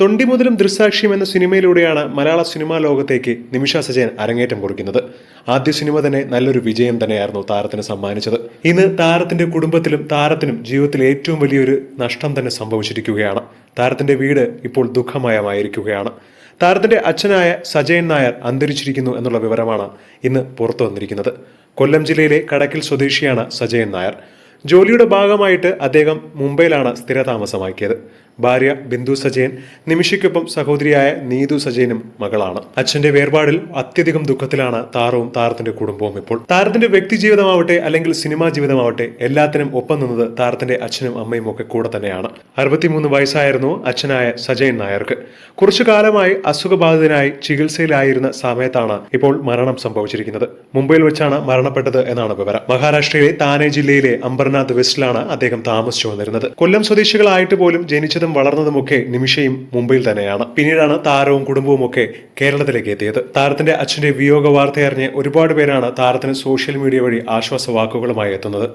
തൊണ്ടി മുതലും ദൃസാക്ഷ്യം എന്ന സിനിമയിലൂടെയാണ് മലയാള സിനിമാ ലോകത്തേക്ക് നിമിഷ സജയൻ അരങ്ങേറ്റം കുറിക്കുന്നത്. ആദ്യ സിനിമ തന്നെ നല്ലൊരു വിജയം തന്നെയായിരുന്നു താരത്തിന് സമ്മാനിച്ചത്. ഇന്ന് താരത്തിന്റെ കുടുംബത്തിലും താരത്തിനും ജീവിതത്തിൽ ഏറ്റവും വലിയൊരു നഷ്ടം തന്നെ സംഭവിച്ചിരിക്കുകയാണ്. താരത്തിന്റെ വീട് ഇപ്പോൾ ദുഃഖമയമായിരിക്കുകയാണ്. താരത്തിന്റെ അച്ഛനായ സജയൻ നായർ അന്തരിച്ചിരിക്കുന്നു എന്നുള്ള വിവരമാണ് ഇന്ന് പുറത്തു വന്നിരിക്കുന്നത്. കൊല്ലം ജില്ലയിലെ കടക്കിൽ സ്വദേശിയാണ് സജയൻ നായർ. ജോലിയുടെ ഭാഗമായിട്ട് അദ്ദേഹം മുംബൈയിലാണ് സ്ഥിരതാമസമാക്കിയത്. ഭാര്യ ബിന്ദു സജയൻ നിമിഷയ്ക്കൊപ്പം സഹോദരിയായ നീതു സജയനും മകളാണ്. അച്ഛന്റെ വേർപാടിൽ അത്യധികം ദുഃഖത്തിലാണ് താരവും താരത്തിന്റെ കുടുംബവും ഇപ്പോൾ. താരത്തിന്റെ വ്യക്തി ജീവിതമാവട്ടെ അല്ലെങ്കിൽ സിനിമാ ജീവിതമാവട്ടെ എല്ലാത്തിനും ഒപ്പം നിന്നത് താരത്തിന്റെ അച്ഛനും അമ്മയും ഒക്കെ കൂടെ തന്നെയാണ്. അറുപത്തിമൂന്ന് വയസ്സായിരുന്നു അച്ഛനായ സജയൻ നായർക്ക്. കുറച്ചു കാലമായി അസുഖബാധിതനായി ചികിത്സയിലായിരുന്ന സമയത്താണ് ഇപ്പോൾ മരണം സംഭവിച്ചിരിക്കുന്നത്. മുംബൈയിൽ വെച്ചാണ് മരണപ്പെട്ടത് എന്നാണ് വിവരം. മഹാരാഷ്ട്രയിലെ താനെ ജില്ലയിലെ അംബർനാഥ് വെസ്റ്റിലാണ് അദ്ദേഹം താമസിച്ചു വന്നിരുന്നത്. കൊല്ലം സ്വദേശികളായിട്ട് പോലും ജനിച്ചതും വളർന്നതുമൊക്കെ നിമിഷയും മുംബൈയിൽ തന്നെയാണ്. പിന്നീടാണ് താരവും കുടുംബവും ഒക്കെ കേരളത്തിലേക്ക് എത്തിയത്. താരത്തിന്റെ അച്ഛന്റെ വിയോഗ വാർത്തയറിഞ്ഞ് ഒരുപാട് പേരാണ് താരത്തിന് സോഷ്യൽ മീഡിയ വഴി ആശ്വാസ വാക്കുകളുമായി എത്തുന്നത്.